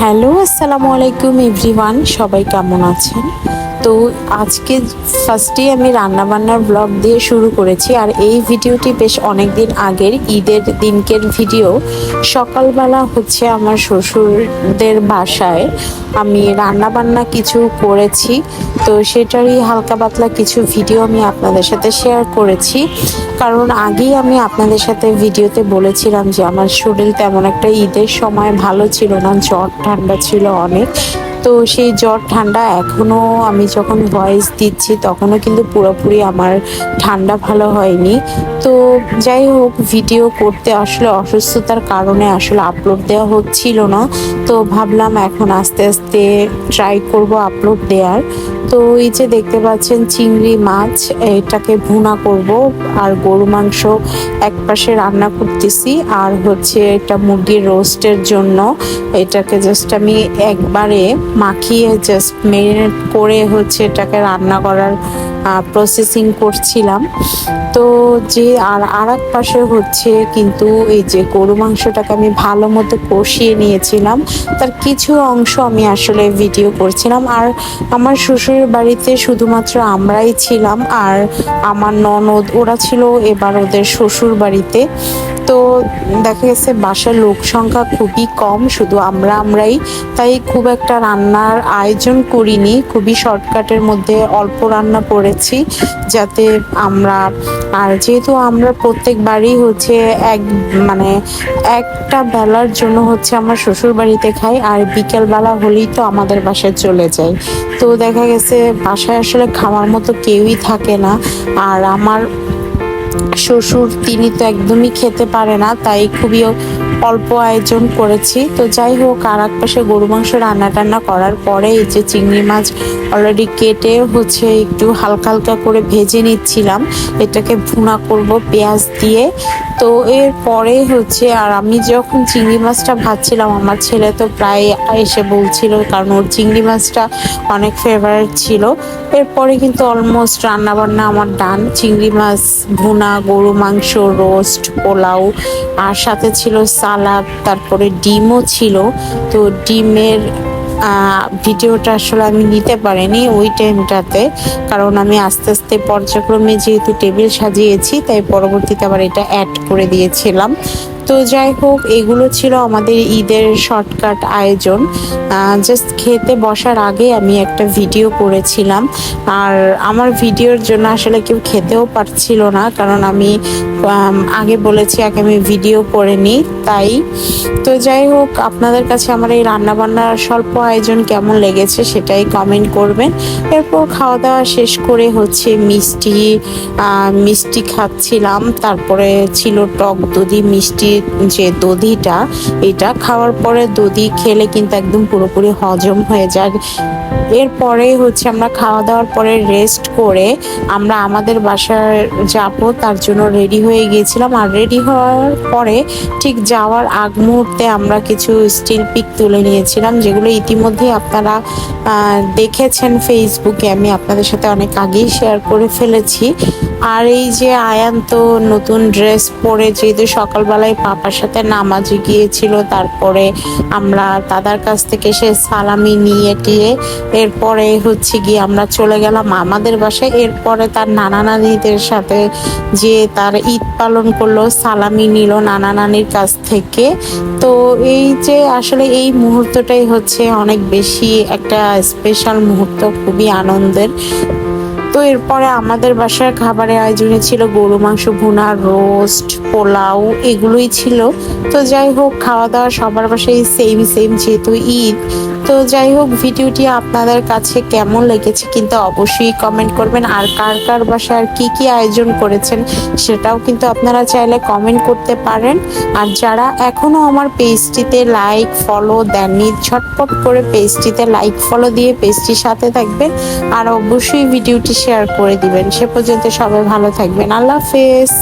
Hello, আসসালামু আলাইকুম everyone, সবাই কেমন আছেন? তো আজকে ফার্স্টে আমি রান্নাবান্নার ব্লগ দিয়ে শুরু করেছি, আর এই ভিডিওটি বেশ অনেক দিন আগের ঈদের দিনকের ভিডিও। সকালবেলা হচ্ছে আমার শ্বশুরদের বাসায় আমি রান্নাবান্না কিছু করেছি তো সেটারই হালকা পাতলা কিছু ভিডিও আমি আপনাদের সাথে শেয়ার করেছি। কারণ আগেই আমি আপনাদের সাথে ভিডিওতে বলেছিলাম যে আমার শরীর তেমন একটা ঈদের সময় ভালো ছিল না, জ্বর ঠান্ডা ছিল অনেক। তো সেই জ্বর ঠান্ডা এখনও আমি যখন ভয়েস দিচ্ছি তখনও কিন্তু পুরোপুরি আমার ঠান্ডা ভালো হয়নি। তো যাই হোক ভিডিও করতে আসলে অসুস্থতার কারণে আসলে আপলোড দেওয়া হচ্ছিল না। তো ভাবলাম এখন আস্তে আস্তে ট্রাই করব আপলোড দেওয়ার তো এই যে দেখতে পাচ্ছেন চিংড়ি মাছ, এটাকে ভুনা করব আর গরু মাংস এক পাশে রান্না করতেছি। আর হচ্ছে এটা মুরগির রোস্টের জন্য এটাকে জাস্ট আমি একবারে মাখিয়ে জাস্ট মেরিনেট করে হচ্ছে এটাকে রান্না করার প্রসেসিং করছিলাম। তো যে আর আর এক পাশে হচ্ছে কিন্তু এই যে গরু মাংসটাকে আমি ভালো মতো কষিয়ে নিয়েছিলাম। তার কিছু অংশ আমি আসলে ভিডিও করছিলাম। আর আমার শ্বশুরের বাড়িতে শুধুমাত্র আমরাই ছিলাম আর আমার ননদ, ওরা ছিল এবার ওদের শ্বশুর বাড়িতে। তো দেখা গেছে বাসার লোক সংখ্যা খুবই কম, শুধু আমরা আমরাই। তাই খুব একটা রান্নার আয়োজন করিনি, খুবই শর্টকাটের মধ্যে অল্প রান্না করেছি যাতে আমরা, আর যেহেতু আমরা প্রত্যেকবারই হচ্ছে এক মানে একটা বেলার জন্য হচ্ছে আমার শ্বশুর বাড়িতে খাই, আর বিকেল বেলা হলেই তো আমাদের বাসায় চলে যায়। তো দেখা গেছে বাসায় আসলে খাওয়ার মতো কেউই থাকে না। আর আমার শ্বশুর, তিনি তো একদমই খেতে পারে না, তাই খুবই অল্প আয়োজন করেছি। তো যাই হোক, আর এক পাশে গরু মাংস রান্না টান্না করার পরে এই যে চিংড়ি মাছ অলরেডি কেটে হচ্ছে একটু হালকা হালকা করে ভেজে নিচ্ছিলাম। এটাকে ভুনা করব পেঁয়াজ দিয়ে। তো এর পরে হচ্ছে, আর আমি যখন চিংড়ি মাছটা ভাজছিলাম, আমার ছেলে তো প্রায় এসে বলছিল, কারণ ওর চিংড়ি মাছটা অনেক ফেভারিট ছিল। এরপরে কিন্তু অলমোস্ট রান্নাবান্না আমার ডান চিংড়ি মাছ ভুনা, গরু মাংস রোস্ট পোলাও, আর সাথে ছিল সালাদ তারপরে ডিমও ছিল। তো ডিমের ভিডিওটা আসলে আমি নিতে পারিনি ওই টাইমটাতে, কারণ আমি আস্তে আস্তে পর্যায়ক্রমে যেহেতু টেবিল সাজিয়েছি, তাই পরবর্তীতে আবার এটা অ্যাড করে দিয়েছিলাম। তো যাই হোক, এগুলো ছিল আমাদের ঈদের শর্টকাট আয়োজন। জাস্ট খেতে বসার আগে আমি একটা ভিডিও করেছিলাম। আর আমার ভিডিওর জন্য আসলে কেউ খেতেও পারছিল না, কারণ আমি আগে বলেছি আগে আমি ভিডিও করে নিই, তাই। তো যাই হোক, আপনাদের কাছে আমার এই রান্নাবান্নার স্বল্প আয়োজন কেমন লেগেছে সেটাই কমেন্ট করবেন। এরপর খাওয়া দাওয়া শেষ করে হচ্ছে মিষ্টি মিষ্টি খাচ্ছিলাম। তারপরে ছিল টক দধি মিষ্টি যে দধিটা এটা খাওয়ার পরে দধি খেলে কিন্তু একদম পুরোপুরি হজম হয়ে যায়। এরপরে হচ্ছে আমরা খাওয়া দাওয়ার পরে রেস্ট করে আমরা আমাদের বাসায় যাব, তার জন্য রেডি হয়ে গিয়েছিলাম। আর রেডি হওয়ার পরে ঠিক যাওয়ার আগ মুহূর্তে আমরা কিছু স্টিল পিক তুলে নিয়েছিলাম, যেগুলো ইতিমধ্যে আপনারা দেখেছেন ফেসবুকে আমি আপনাদের সাথে অনেক আগেই শেয়ার করে ফেলেছি। আর এই যে আয়ান তো নতুন ড্রেস পরে যেহেতু সকালবেলায় পাপার সাথে নামাজে গিয়েছিল, তারপরে আমরা দাদার কাছ থেকে সে সালামি নিয়ে টিয়ে এরপরে হচ্ছে গিয়ে আমরা চলে গেলাম আমাদের বাসায়। এরপরে তার নানা নানিদের সাথে যে তার ঈদ পালন করল, সালামি নিল নানা নানির কাছ থেকে। তো এই যে আসলে এই মুহূর্তটাই হচ্ছে অনেক বেশি একটা স্পেশাল মুহূর্ত, খুবই আনন্দের। তো এরপরে আমাদের বাসার খাবারের আয়োজনে ছিল গরু, মাংস, ভুনা রোস্ট পোলাও এগুলোই ছিল। তো যাই হোক খাওয়া দাওয়া সবার বাসায় সেম সেম যেহেতু ঈদ তো যাই হোক, ভিডিওটি আপনাদের কাছে কেমন লেগেছে কিন্তু অবশ্যই কমেন্ট করবেন। আর কার কার বাসায় আর কী কী আয়োজন করেছেন সেটাও কিন্তু আপনারা চাইলে কমেন্ট করতে পারেন। আর যারা এখনও আমার পেজটিতে লাইক ফলো দেননি, ঝটপট করে পেজটিতে লাইক ফলো দিয়ে পেজটির সাথে থাকবেন। আর অবশ্যই ভিডিওটি শেয়ার করে দিবেন। সে পর্যন্ত সবাই ভালো থাকবেন। আল্লাহ হাফেজ।